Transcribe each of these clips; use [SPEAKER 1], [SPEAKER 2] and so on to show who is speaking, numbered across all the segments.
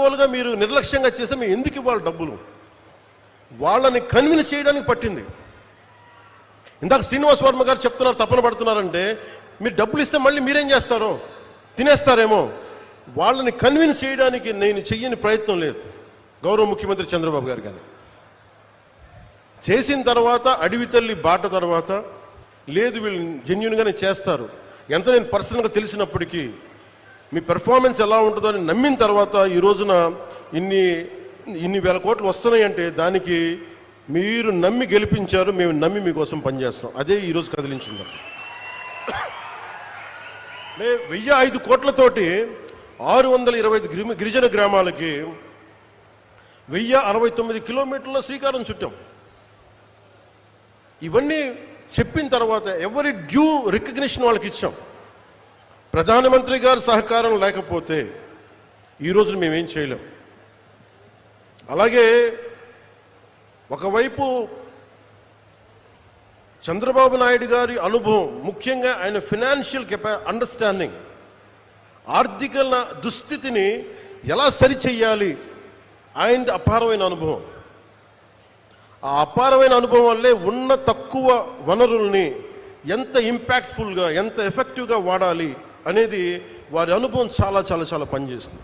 [SPEAKER 1] అడ్డగోలుగా మీరు నిర్లక్ష్యంగా చేస్తే మేము ఎందుకు ఇవ్వాలి డబ్బులు? వాళ్ళని కన్విన్స్ చేయడానికి పట్టింది. ఇందాక శ్రీనివాస్ వర్మ గారు చెప్తున్నారు తప్పన పడుతున్నారంటే మీరు డబ్బులు ఇస్తే మళ్ళీ మీరేం చేస్తారో? తినేస్తారేమో. వాళ్ళని కన్విన్స్ చేయడానికి నేను చెయ్యని ప్రయత్నం లేదు. గౌరవ ముఖ్యమంత్రి చంద్రబాబు గారు కానీ చేసిన తర్వాత అడవి తల్లి బాట తర్వాత లేదు వీళ్ళు జెన్యున్గానే చేస్తారు. ఎంత నేను పర్సనల్గా తెలిసినప్పటికీ మీ పెర్ఫార్మెన్స్ ఎలా ఉంటుందో అని నమ్మిన తర్వాత ఈ రోజున ఇన్ని ఇన్ని వేల కోట్లు వస్తున్నాయంటే దానికి మీరు నమ్మి గెలిపించారు మేము నమ్మి మీకోసం పనిచేస్తాం అదే ఈరోజు కదిలించింది. అంటే వెయ్యి ఐదు కోట్లతోటి ఆరు వందల ఇరవై ఐదు గిరిజన గ్రామాలకి వెయ్యి అరవై తొమ్మిది కిలోమీటర్ల శ్రీకారం చుట్టాం. ఇవన్నీ చెప్పిన తర్వాత ఎవరి డ్యూ రికగ్నిషన్ వాళ్ళకి ఇచ్చాం. ప్రధానమంత్రి గారి సహకారం లేకపోతే ఈ రోజున మేమేం చేయలేం. అలాగే ఒకవైపు చంద్రబాబు నాయుడు గారి అనుభవం ముఖ్యంగా ఆయన ఫినాన్షియల్ కెపా అండర్స్టాండింగ్ ఆర్థిక దుస్థితిని ఎలా సరిచెయ్యాలి ఆయనది అపారమైన అనుభవం. ఆ అపారమైన అనుభవం వల్లే ఉన్న తక్కువ వనరుల్ని ఎంత ఇంపాక్ట్ఫుల్గా ఎంత ఎఫెక్టివ్గా వాడాలి అనేది వారి అనుభవం చాలా చాలా చాలా పనిచేస్తుంది.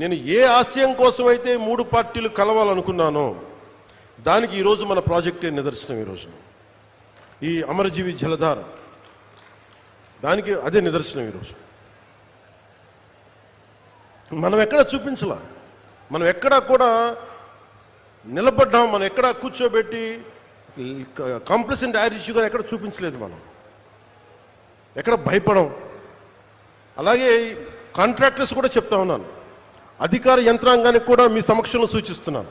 [SPEAKER 1] నేను ఏ ఆశయం కోసం అయితే మూడు పార్టీలు కలవాలనుకున్నానో దానికి ఈరోజు మన ప్రాజెక్టే నిదర్శనం ఈరోజు ఈ అమరజీవి జలధార దానికి అదే నిదర్శనం ఈరోజు మనం ఎక్కడ చూపించలా? మనం ఎక్కడా కూడా నిలబడ్డాం మనం ఎక్కడ కూర్చోబెట్టి కాంప్లసెంట్ ఇష్యూగా ఎక్కడ చూపించలేదు మనం. ఎక్కడ భయపడం అలాగే కాంట్రాక్టర్స్ కూడా చెప్తా ఉన్నాను. అధికార యంత్రాంగానికి కూడా మీ సమక్షంలో సూచిస్తున్నాను.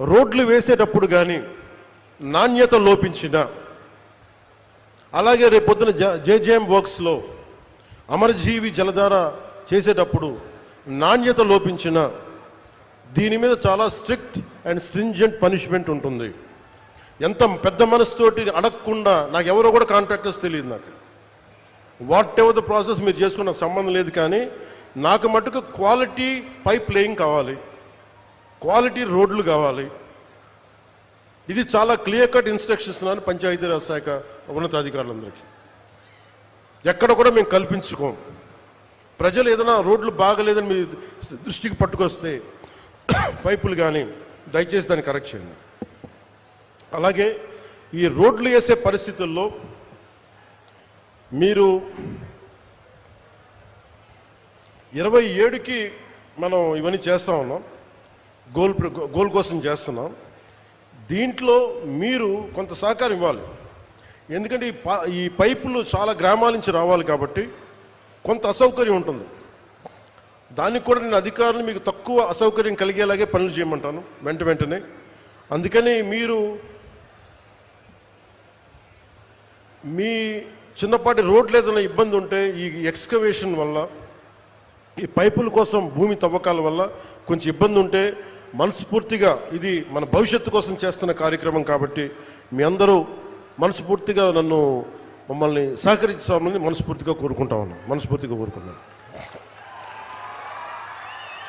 [SPEAKER 1] రోడ్లు వేసేటప్పుడు కానీ నాణ్యత లోపించిన అలాగే రేపొద్దున జ జేజేఎం వర్క్స్లో అమరజీవి జలధార చేసేటప్పుడు నాణ్యత లోపించిన దీని మీద చాలా స్ట్రిక్ట్ అండ్ స్ట్రింజెంట్ పనిష్మెంట్ ఉంటుంది. ఎంత పెద్ద మనసుతోటి అడగకుండా నాకు ఎవరో కూడా కాంట్రాక్టర్స్ తెలియదు నాకు. వాట్ ఎవర్ ద ప్రాసెస్ మీరు చేసుకున్న సంబంధం లేదు కానీ నాకు మటుకు క్వాలిటీ పైప్ లేయింగ్ కావాలి. క్వాలిటీ రోడ్లు కావాలి. ఇది చాలా క్లియర్ కట్ ఇన్స్ట్రక్షన్స్ ఇస్తున్నాను పంచాయతీరాజ్ శాఖ ఉన్నతాధికారులందరికీ. ఎక్కడ కూడా మేము కల్పించుకోం. ప్రజలు ఏదైనా రోడ్లు బాగలేదని మీ దృష్టికి పట్టుకొస్తే పైపులు కానీ దయచేసి దాన్ని కరెక్ట్ చేయండి. అలాగే ఈ రోడ్లు వేసే పరిస్థితుల్లో మీరు ఇరవై ఏడుకి మనం ఇవన్నీ చేస్తా ఉన్నాం. గోల్ గోల్ కోసం చేస్తున్నాం. దీంట్లో మీరు కొంత సహకారం ఇవ్వాలి. ఎందుకంటే ఈ ఈ పైపులు చాలా గ్రామాల నుంచి రావాలి కాబట్టి కొంత అసౌకర్యం ఉంటుంది. దానికి కూడా నేను అధికారులు మీకు తక్కువ అసౌకర్యం కలిగేలాగే పనులు చేయమంటాను వెంట వెంటనే. అందుకని మీరు మీ చిన్నపాటి రోడ్లు ఏదైనా ఇబ్బంది ఉంటే ఈ ఎక్స్కవేషన్ వల్ల ఈ పైపుల కోసం భూమి తవ్వకాల వల్ల కొంచెం ఇబ్బంది ఉంటే మనస్ఫూర్తిగా ఇది మన భవిష్యత్తు కోసం చేస్తున్న కార్యక్రమం కాబట్టి మీ అందరూ మనస్ఫూర్తిగా నన్ను మమ్మల్ని సహకరించామని మనస్ఫూర్తిగా కోరుకుంటా ఉన్నాను మనస్ఫూర్తిగా కోరుకున్నాను